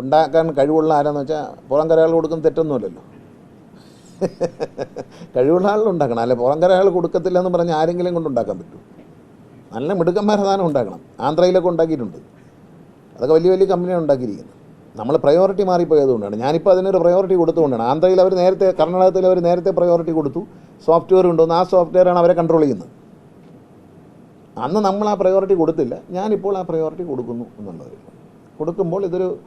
ഉണ്ടാക്കാൻ കഴിവുള്ള ആരാന്ന് വെച്ചാൽ പുറം കരകൾ കൊടുക്കുന്ന തെറ്റൊന്നുമില്ലല്ലോ. കഴിവുള്ള ആളിൽ ഉണ്ടാക്കണം. അല്ലെ പുറം കരകൾ കൊടുക്കത്തില്ല എന്ന് പറഞ്ഞ് ആരെങ്കിലും കൊണ്ട് ഉണ്ടാക്കാൻ പറ്റും. നല്ല മിടുക്കന്മാരെ സാധനം ഉണ്ടാക്കണം. ആന്ധ്രയിലൊക്കെ ഉണ്ടാക്കിയിട്ടുണ്ട്. അതൊക്കെ വലിയ വലിയ കമ്പനിയാണ് ഉണ്ടാക്കിയിരിക്കുന്നത്. നമ്മൾ പ്രയോറിറ്റി മാറിപ്പോയതുകൊണ്ടാണ്. ഞാനിപ്പോൾ അതിനൊരു പ്രയോറിറ്റി കൊടുത്തുകൊണ്ടാണ്. ആന്ധ്രയിൽ അവർ നേരത്തെ കർണാടകത്തിൽ അവർ നേരത്തെ പ്രയോറിറ്റി കൊടുത്തു. സോഫ്റ്റ്വെയർ ഉണ്ടോ. ആ സോഫ്റ്റ്വെയറാണ് അവരെ കൺട്രോൾ ചെയ്യുന്നത്. അന്ന് നമ്മൾ ആ പ്രയോറിറ്റി കൊടുത്തില്ല. ഞാനിപ്പോൾ ആ പ്രയോറിറ്റി കൊടുക്കുന്നു എന്നുള്ളത്. കൊടുക്കുമ്പോൾ ഇതൊരു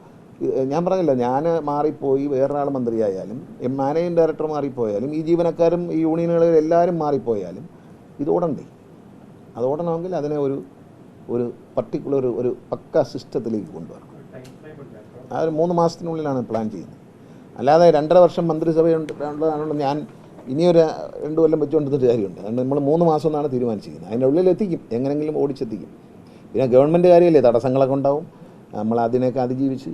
ഞാൻ പറഞ്ഞില്ല ഞാൻ മാറിപ്പോയി വേറൊരാൾ മന്ത്രിയായാലും മാനേജിങ് ഡയറക്ടർ മാറിപ്പോയാലും ഈ ജീവനക്കാരും ഈ യൂണിയനുകളിൽ എല്ലാവരും മാറിപ്പോയാലും ഇത് ഓടണ്ടേ അത് ഓടണമെങ്കിൽ അതിനെ ഒരു ഒരു പർട്ടിക്കുലർ ഒരു പക്ക സിസ്റ്റത്തിലേക്ക് കൊണ്ടുവരണം. ആ ഒരു മൂന്ന് മാസത്തിനുള്ളിലാണ് പ്ലാൻ ചെയ്യുന്നത്. അല്ലാതെ രണ്ടര വർഷം മന്ത്രിസഭയുണ്ട് ഞാൻ ഇനിയൊരു രണ്ട് കൊല്ലം വെച്ചുകൊണ്ടിരുന്നിട്ട് കാര്യമുണ്ട്. അതുകൊണ്ട് നമ്മൾ മൂന്ന് മാസം എന്നാണ് തീരുമാനിച്ചിരിക്കുന്നത്. അതിന്റെ ഉള്ളിൽ എത്തിക്കും എങ്ങനെങ്കിലും ഓടിച്ചെത്തിക്കും. പിന്നെ ഗവൺമെന്റ് കാര്യമല്ലേ തടസ്സങ്ങളൊക്കെ ഉണ്ടാവും. നമ്മൾ അതിനെയൊക്കെ അതിജീവിച്ച്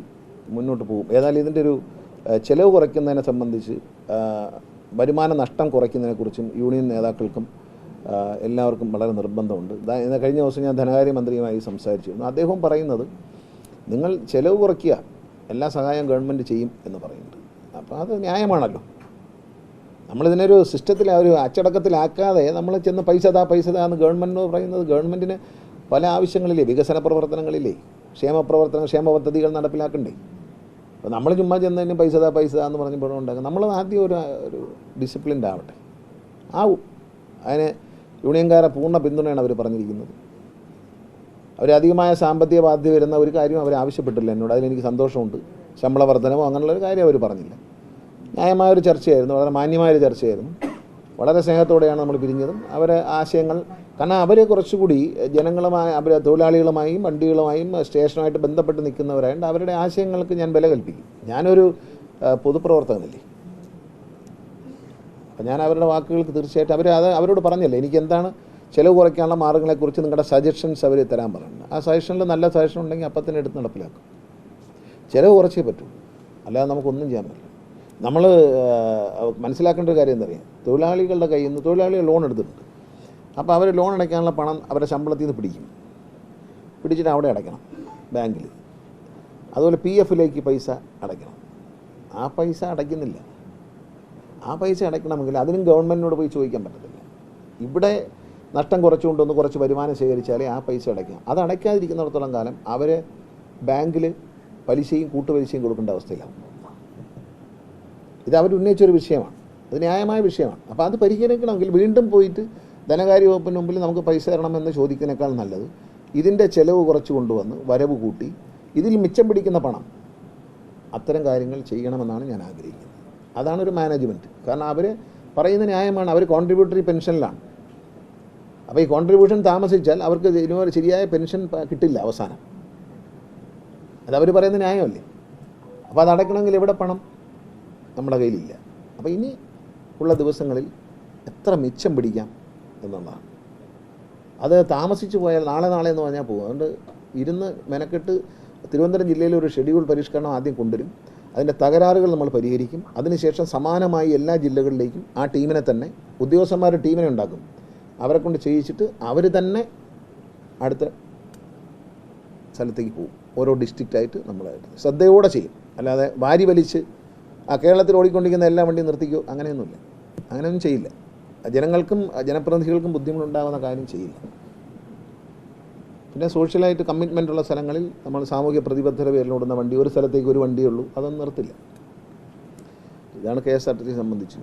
മുന്നോട്ട് പോകും. ഏതായാലും ഇതിന്റെ ഒരു ചിലവ് കുറയ്ക്കുന്നതിനെ സംബന്ധിച്ച് വരുമാന നഷ്ടം കുറയ്ക്കുന്നതിനെക്കുറിച്ചും യൂണിയൻ നേതാക്കൾക്കും എല്ലാവർക്കും വളരെ നിർബന്ധമുണ്ട്. കഴിഞ്ഞ ദിവസം ഞാൻ ധനകാര്യമന്ത്രിയുമായി സംസാരിച്ചിരുന്നു. അദ്ദേഹം പറയുന്നത് നിങ്ങൾ ചെലവ് കുറയ്ക്കുക എല്ലാ സഹായവും ഗവൺമെന്റ് ചെയ്യും എന്ന് പറയുന്നുണ്ട് അപ്പോൾ അത് ന്യായമാണല്ലോ. നമ്മളിതിനൊരു സിസ്റ്റത്തിൽ ഒരു അച്ചടക്കത്തിലാക്കാതെ നമ്മൾ ചെന്ന് പൈസ താ പൈസ താ എന്ന് ഗവൺമെന്റ് പറയുന്നത് ഗവൺമെന്റിന് പല ആവശ്യങ്ങളില്ലേ? വികസന പ്രവർത്തനങ്ങളില്ലേ? ക്ഷേമ പ്രവർത്തന ക്ഷേമ പദ്ധതികൾ നടപ്പിലാക്കണ്ടേ? അപ്പോൾ നമ്മൾ ചുമ്മാ ചെന്നതിന് പൈസ താ പൈസ എന്ന് പറഞ്ഞ് പണം നമ്മൾ ആദ്യം ഒരു ഒരു ഡിസിപ്ലിൻഡ് ആവട്ടെ. ആവും. അതിന് യൂണിയൻകാരെ പൂർണ പിന്തുണയാണ് അവർ പറഞ്ഞിരിക്കുന്നത്. അവരധികമായ സാമ്പത്തിക ബാധ്യത വരുന്ന ഒരു കാര്യം അവർ ആവശ്യപ്പെട്ടില്ല എന്നോട്. അതിലെനിക്ക് സന്തോഷമുണ്ട്. ശമ്പള വർധനമോ അങ്ങനെയുള്ള ഒരു കാര്യം അവർ പറഞ്ഞില്ല. ന്യായമായൊരു ചർച്ചയായിരുന്നു. വളരെ മാന്യമായൊരു ചർച്ചയായിരുന്നു. വളരെ സ്നേഹത്തോടെയാണ് നമ്മൾ പിരിഞ്ഞതും. അവരെ ആശയങ്ങൾ കാരണം അവർ കുറച്ചുകൂടി ജനങ്ങളുമായി അവർ തൊഴിലാളികളുമായും വണ്ടികളുമായും സ്റ്റേഷനുമായിട്ട് ബന്ധപ്പെട്ട് നിൽക്കുന്നവരായതുകൊണ്ട് അവരുടെ ആശയങ്ങൾക്ക് ഞാൻ വില കൽപ്പിക്കും. ഞാനൊരു പൊതുപ്രവർത്തകനല്ലേ. അപ്പം ഞാൻ അവരുടെ വാക്കുകൾക്ക് തീർച്ചയായിട്ടും അവർ അത് അവരോട് പറഞ്ഞല്ലേ എനിക്ക് എന്താണ് ചിലവ് കുറയ്ക്കാനുള്ള മാർഗങ്ങളെക്കുറിച്ച് നിങ്ങളുടെ സജഷൻസ് അവർ തരാൻ പറയുന്നത് ആ സജഷനിൽ നല്ല സജഷൻ ഉണ്ടെങ്കിൽ അപ്പം തന്നെ എടുത്ത് നടപ്പിലാക്കും. ചിലവ് കുറച്ചേ പറ്റൂ. അല്ലാതെ നമുക്കൊന്നും ചെയ്യാൻ പറ്റില്ല. നമ്മൾ മനസ്സിലാക്കേണ്ട ഒരു കാര്യം എന്താ പറയുക തൊഴിലാളികളുടെ കയ്യിൽ നിന്ന് തൊഴിലാളികൾ ലോൺ എടുത്തിട്ടുണ്ട്. അപ്പോൾ അവർ ലോൺ അടയ്ക്കാനുള്ള പണം അവരെ ശമ്പളത്തിൽ നിന്ന് പിടിക്കും. പിടിച്ചിട്ട് അവിടെ അടയ്ക്കണം ബാങ്കിൽ. അതുപോലെ പി എഫിലേക്ക് പൈസ അടയ്ക്കണം. ആ പൈസ അടയ്ക്കുന്നില്ല. ആ പൈസ അടയ്ക്കണമെങ്കിൽ അതിനും ഗവൺമെന്റിനോട് പോയി ചോദിക്കാൻ പറ്റത്തില്ല. ഇവിടെ നഷ്ടം കുറച്ചുകൊണ്ടൊന്ന് കുറച്ച് വരുമാനം ശേഖരിച്ചാലേ ആ പൈസ അടയ്ക്കാം. അത് അടയ്ക്കാതിരിക്കുന്നിടത്തോളം കാലം അവർ ബാങ്കിൽ പലിശയും കൂട്ടുപലിശയും കൊടുക്കേണ്ട അവസ്ഥയിലാവും. ഇത് അവർ ഉന്നയിച്ചൊരു വിഷയമാണ്. അത് ന്യായമായ വിഷയമാണ്. അപ്പോൾ അത് പരിഹരിക്കണമെങ്കിൽ വീണ്ടും പോയിട്ട് ധനകാര്യ വകുപ്പിന് മുമ്പിൽ നമുക്ക് പൈസ തരണമെന്ന് ചോദിക്കുന്നതിനേക്കാൾ നല്ലത് ഇതിന്റെ ചെലവ് കുറച്ച് കൊണ്ടുവന്ന് വരവ് കൂട്ടി ഇതിൽ മിച്ചം പിടിക്കുന്ന പണം അത്തരം കാര്യങ്ങൾ ചെയ്യണമെന്നാണ് ഞാൻ ആഗ്രഹിക്കുന്നത്. അതാണ് ഒരു മാനേജ്മെന്റ് കാരണം അവർ പറയുന്ന ന്യായമാണ്. അവർ കോൺട്രിബ്യൂട്ടറി പെൻഷനിലാണ് അപ്പോൾ ഈ കോൺട്രിബ്യൂഷൻ താമസിച്ചാൽ അവർക്ക് ഇതിനുപോലെ ശരിയായ പെൻഷൻ കിട്ടില്ല അവസാനം. അതവർ പറയുന്ന ന്യായമല്ലേ? അപ്പോൾ അത് അടയ്ക്കണമെങ്കിൽ എവിടെ പണം? നമ്മുടെ കയ്യിലില്ല. അപ്പോൾ ഇനി ഉള്ള ദിവസങ്ങളിൽ എത്ര മിച്ചം പിടിക്കാം എന്നുള്ളതാണ്. അത് താമസിച്ചു പോയാൽ നാളെ നാളെ എന്ന് പറഞ്ഞാൽ പോകും അതുകൊണ്ട് ഇരുന്ന് മെനക്കെട്ട് തിരുവനന്തപുരം ജില്ലയിൽ ഒരു ഷെഡ്യൂൾ പരിഷ്കരണം ആദ്യം കൊണ്ടുവരും. അതിന്റെ തകരാറുകൾ നമ്മൾ പരിഹരിക്കും. അതിനുശേഷം സമാനമായി എല്ലാ ജില്ലകളിലേക്കും ആ ടീമിനെ തന്നെ ഉദ്യോഗസ്ഥന്മാർ ടീമിനെ ഉണ്ടാക്കും. അവരെ കൊണ്ട് ചെയ്യിച്ചിട്ട് അവർ തന്നെ അടുത്ത സ്ഥലത്തേക്ക് പോകും. ഓരോ ഡിസ്ട്രിക്റ്റായിട്ട് നമ്മളായിട്ട് ശ്രദ്ധയോടെ ചെയ്യും. അല്ലാതെ വാരി വലിച്ച് ആ കേരളത്തിൽ ഓടിക്കൊണ്ടിരിക്കുന്ന എല്ലാ വണ്ടിയും നിർത്തിക്കോ? അങ്ങനെയൊന്നുമില്ല. അങ്ങനെയൊന്നും ചെയ്യില്ല. ജനങ്ങൾക്കും ജനപ്രതിനിധികൾക്കും ബുദ്ധിമുട്ടുണ്ടാകുന്ന കാര്യം ചെയ്യില്ല. പിന്നെ സോഷ്യലായിട്ട് കമ്മിറ്റ്മെന്റ് ഉള്ള സ്ഥലങ്ങളിൽ നമ്മൾ സാമൂഹ്യ പ്രതിബദ്ധത പേരിലോടുന്ന വണ്ടി ഒരു സ്ഥലത്തേക്ക് ഒരു വണ്ടിയുള്ളൂ അതൊന്നും നിർത്തില്ല. ഇതാണ് K S R T C സംബന്ധിച്ച്.